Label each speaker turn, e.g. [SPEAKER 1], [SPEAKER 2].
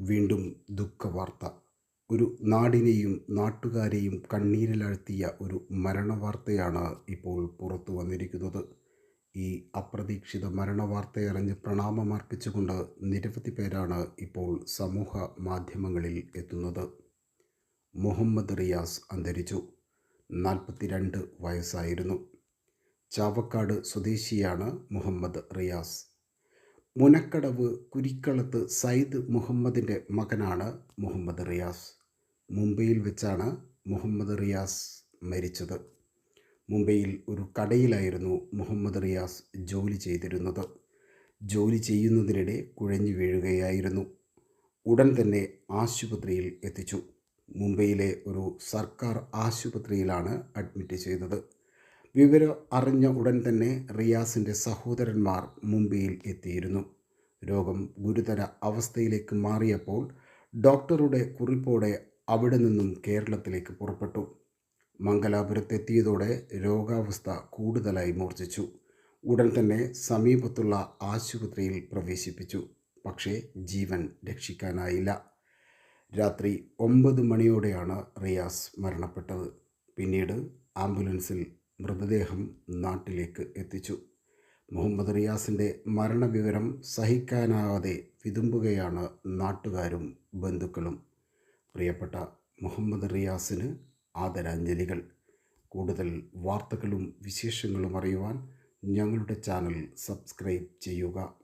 [SPEAKER 1] വീണ്ടും ദുഃഖവാർത്ത. ഒരു നാടിനെയും നാട്ടുകാരെയും കണ്ണീരിലാഴ്ത്തിയ ഒരു മരണവാർത്തയാണ് ഇപ്പോൾ പുറത്തു വന്നിരിക്കുന്നത്. ഈ അപ്രതീക്ഷിത മരണവാർത്തയറിഞ്ഞ് പ്രണാമമർപ്പിച്ചുകൊണ്ട് നിരവധി പേരാണ് ഇപ്പോൾ സമൂഹ മാധ്യമങ്ങളിൽ എത്തുന്നത്. മുഹമ്മദ് റിയാസ് അന്തരിച്ചു. നാൽപ്പത്തിരണ്ട് വയസ്സായിരുന്നു. ചാവക്കാട് സ്വദേശിയാണ് മുഹമ്മദ് റിയാസ്. മുനക്കടവ് കുരിക്കളത്ത് സയ്യിദ് മുഹമ്മദിന്റെ മകനാണ് മുഹമ്മദ് റിയാസ്. മുംബൈയിൽ വെച്ചാണ് മുഹമ്മദ് റിയാസ് മരിച്ചത്. മുംബൈയിൽ ഒരു കടയിലായിരുന്നു മുഹമ്മദ് റിയാസ് ജോലി ചെയ്തിരുന്നത്. ജോലി ചെയ്യുന്നതിനിടെ കുഴഞ്ഞു വീഴുകയായിരുന്നു. ഉടൻ തന്നെ ആശുപത്രിയിൽ എത്തിച്ചു. മുംബൈയിലെ ഒരു സർക്കാർ ആശുപത്രിയിലാണ് അഡ്മിറ്റ് ചെയ്തത്. വിവരം അറിഞ്ഞ ഉടൻ തന്നെ റിയാസിന്റെ സഹോദരന്മാർ മുംബൈയിൽ എത്തിയിരുന്നു. രോഗം ഗുരുതര അവസ്ഥയിലേക്ക് മാറിയപ്പോൾ ഡോക്ടറുടെ കുറിപ്പോടെ അവിടെ നിന്നും കേരളത്തിലേക്ക് പുറപ്പെട്ടു. മംഗലാപുരത്തെത്തിയതോടെ രോഗാവസ്ഥ കൂടുതലായി മൂർച്ഛിച്ചു. ഉടൻ തന്നെ സമീപത്തുള്ള ആശുപത്രിയിൽ പ്രവേശിപ്പിച്ചു. പക്ഷേ ജീവൻ രക്ഷിക്കാനായില്ല. രാത്രി ഒമ്പത് മണിയോടെയാണ് റിയാസ് മരണപ്പെട്ടത്. പിന്നീട് ആംബുലൻസിൽ മൃതദേഹം നാട്ടിലേക്ക് എത്തിച്ചു. മുഹമ്മദ് റിയാസിന്റെ മരണവിവരം സഹിക്കാനാവാതെ വിതുമ്പുകയാണ് നാട്ടുകാരും ബന്ധുക്കളും. പ്രിയപ്പെട്ട മുഹമ്മദ് റിയാസിന് ആദരാഞ്ജലികൾ. കൂടുതൽ വാർത്തകളും വിശേഷങ്ങളും അറിയുവാൻ ഞങ്ങളുടെ ചാനൽ സബ്സ്ക്രൈബ് ചെയ്യുക.